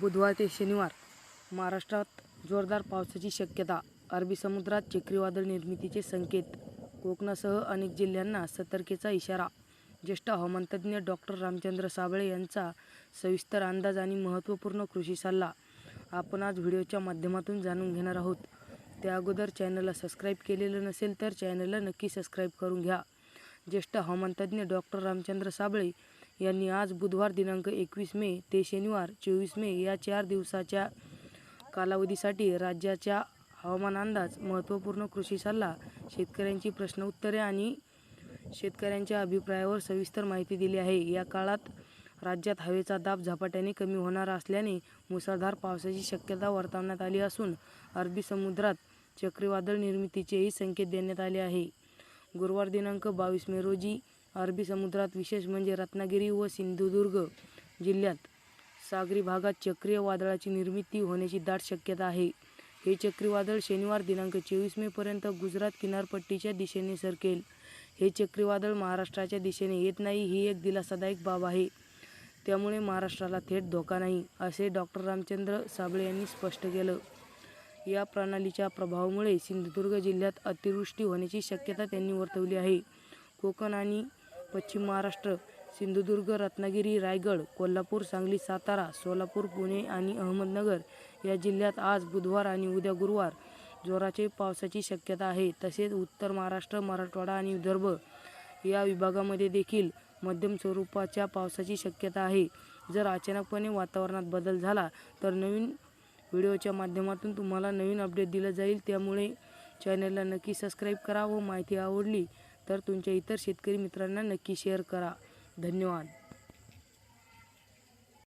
बुधवार ते शनिवार महाराष्ट्रात जोरदार पावसाची शक्यता. अरबी समुद्रात चक्रीवादळ निर्मितीचे संकेत. कोकणासह अनेक जिल्ह्यांना सतर्कतेचा इशारा. ज्येष्ठ हवामानतज्ज्ञ डॉक्टर रामचंद्र साबळे यांचा सविस्तर अंदाज आणि महत्त्वपूर्ण कृषी सल्ला आपण आज व्हिडिओच्या माध्यमातून जाणून घेणार आहोत. त्या अगोदर चॅनलला सबस्क्राईब केलेलं नसेल तर चॅनलला नक्की सबस्क्राईब करून घ्या. ज्येष्ठ हवामानतज्ज्ञ डॉक्टर रामचंद्र साबळे यांनी आज बुधवार दिनांक एकवीस मे ते शनिवार चोवीस मे या चार दिवसाच्या कालावधीसाठी राज्याच्या हवामान अंदाज महत्त्वपूर्ण कृषी सल्ला शेतकऱ्यांची प्रश्न उत्तरे आणि शेतकऱ्यांच्या अभिप्रायावर सविस्तर माहिती दिली आहे. या काळात राज्यात हवेचा दाब झपाट्याने कमी होणार असल्याने मुसळधार पावसाची शक्यता वर्तवण्यात आली असून अरबी समुद्रात चक्रीवादळ निर्मितीचेही संकेत देण्यात आले आहे. गुरुवार दिनांक बावीस मे रोजी अरबी समुद्रात विशेष म्हणजे रत्नागिरी व सिंधुदुर्ग जिल्ह्यात सागरी भागात चक्रीय वादळाची निर्मिती होण्याची दाट शक्यता आहे. हे चक्रीवादळ शनिवार दिनांक चोवीस मेपर्यंत गुजरात किनारपट्टीच्या दिशेने सरकेल. हे चक्रीवादळ महाराष्ट्राच्या दिशेने येत नाही ही एक दिलासादायक बाब आहे. त्यामुळे महाराष्ट्राला थेट धोका नाही असे डॉक्टर रामचंद्र साबळे यांनी स्पष्ट केलं. या प्रणालीच्या प्रभावामुळे सिंधुदुर्ग जिल्ह्यात अतिवृष्टी होण्याची शक्यता त्यांनी वर्तवली आहे. कोकण आणि पश्चिम महाराष्ट्र सिंधुदुर्ग रत्नागिरी रायगड कोल्हापूर सांगली सातारा सोलापूर पुणे आणि अहमदनगर या जिल्ह्यात आज बुधवार आणि उद्या गुरुवार जोराचे पावसाची शक्यता आहे. तसेच उत्तर महाराष्ट्र मराठवाडा आणि विदर्भ या विभागामध्ये देखील मध्यम स्वरूपाच्या पावसाची शक्यता आहे. जर अचानकपणे वातावरणात बदल झाला तर नवीन व्हिडिओच्या माध्यमातून तुम्हाला नवीन अपडेट दिलं जाईल. त्यामुळे चॅनलला नक्की सबस्क्राईब करा व माहिती आवडली तर तुमच्या इतर शेतकरी मित्रांना नक्की शेअर करा. धन्यवाद.